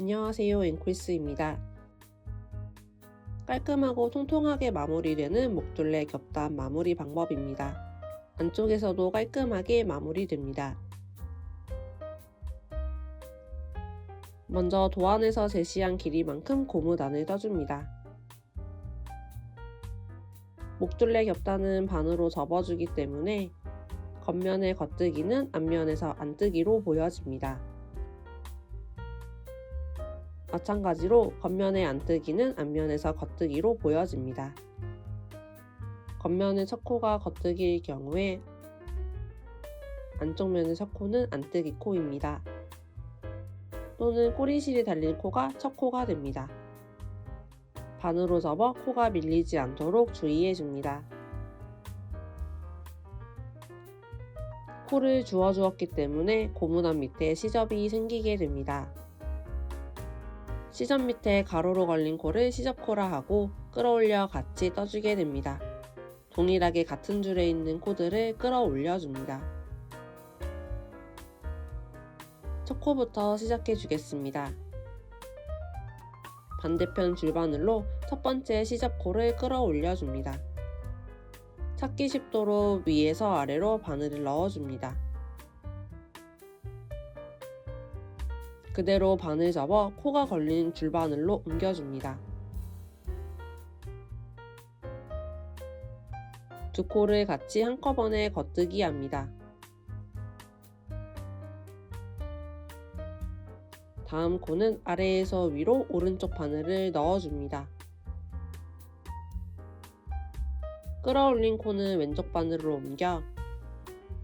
안녕하세요 앵크리스입니다. 깔끔하고 통통하게 마무리되는 목둘레 겹단 마무리 방법입니다. 안쪽에서도 깔끔하게 마무리됩니다. 먼저 도안에서 제시한 길이만큼 고무단을 떠줍니다. 목둘레 겹단은 반으로 접어주기 때문에 겉면의 겉뜨기는 앞면에서 안뜨기로 보여집니다. 마찬가지로 겉면의 안뜨기는 앞면에서 겉뜨기로 보여집니다. 겉면의 첫 코가 겉뜨기일 경우에 안쪽 면의 첫 코는 안뜨기 코입니다. 또는 꼬리실이 달린 코가 첫 코가 됩니다. 반으로 접어 코가 밀리지 않도록 주의해 줍니다. 코를 주워 주었기 때문에 고무단 밑에 시접이 생기게 됩니다. 시접 밑에 가로로 걸린 코를 시접코라 하고 끌어올려 같이 떠주게 됩니다. 동일하게 같은 줄에 있는 코들을 끌어올려 줍니다. 첫 코부터 시작해 주겠습니다. 반대편 줄바늘로 첫 번째 시접코를 끌어올려 줍니다. 찾기 쉽도록 위에서 아래로 바늘을 넣어 줍니다. 그대로 바늘 접어 코가 걸린 줄바늘로 옮겨줍니다. 두 코를 같이 한꺼번에 겉뜨기 합니다. 다음 코는 아래에서 위로 오른쪽 바늘을 넣어줍니다. 끌어올린 코는 왼쪽 바늘로 옮겨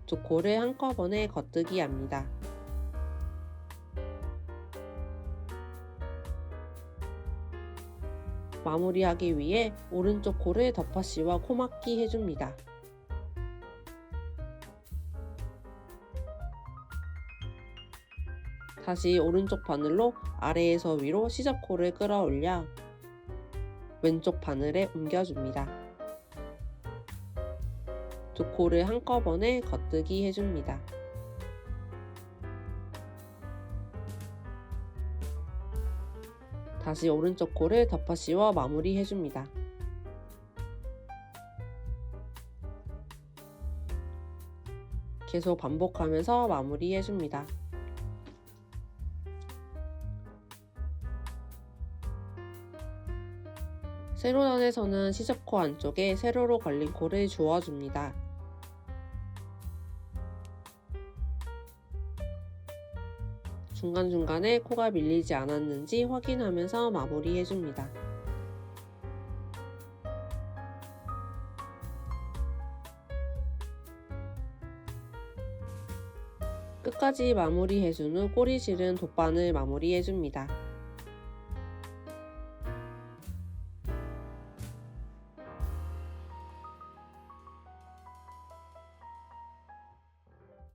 두 코를 한꺼번에 겉뜨기 합니다. 마무리하기 위해 오른쪽 코를 덮어씌워 코막기 해줍니다. 다시 오른쪽 바늘로 아래에서 위로 시접코를 끌어올려 왼쪽 바늘에 옮겨줍니다. 두 코를 한꺼번에 겉뜨기 해줍니다. 다시 오른쪽 코를 덮어 씌워 마무리 해줍니다. 계속 반복하면서 마무리 해줍니다. 세로단에서는 시접코 안쪽에 세로로 걸린 코를 주어줍니다. 중간중간에 코가 밀리지 않았는지 확인하면서 마무리해줍니다. 끝까지 마무리해준 후 꼬리실은 돗바늘 마무리해줍니다.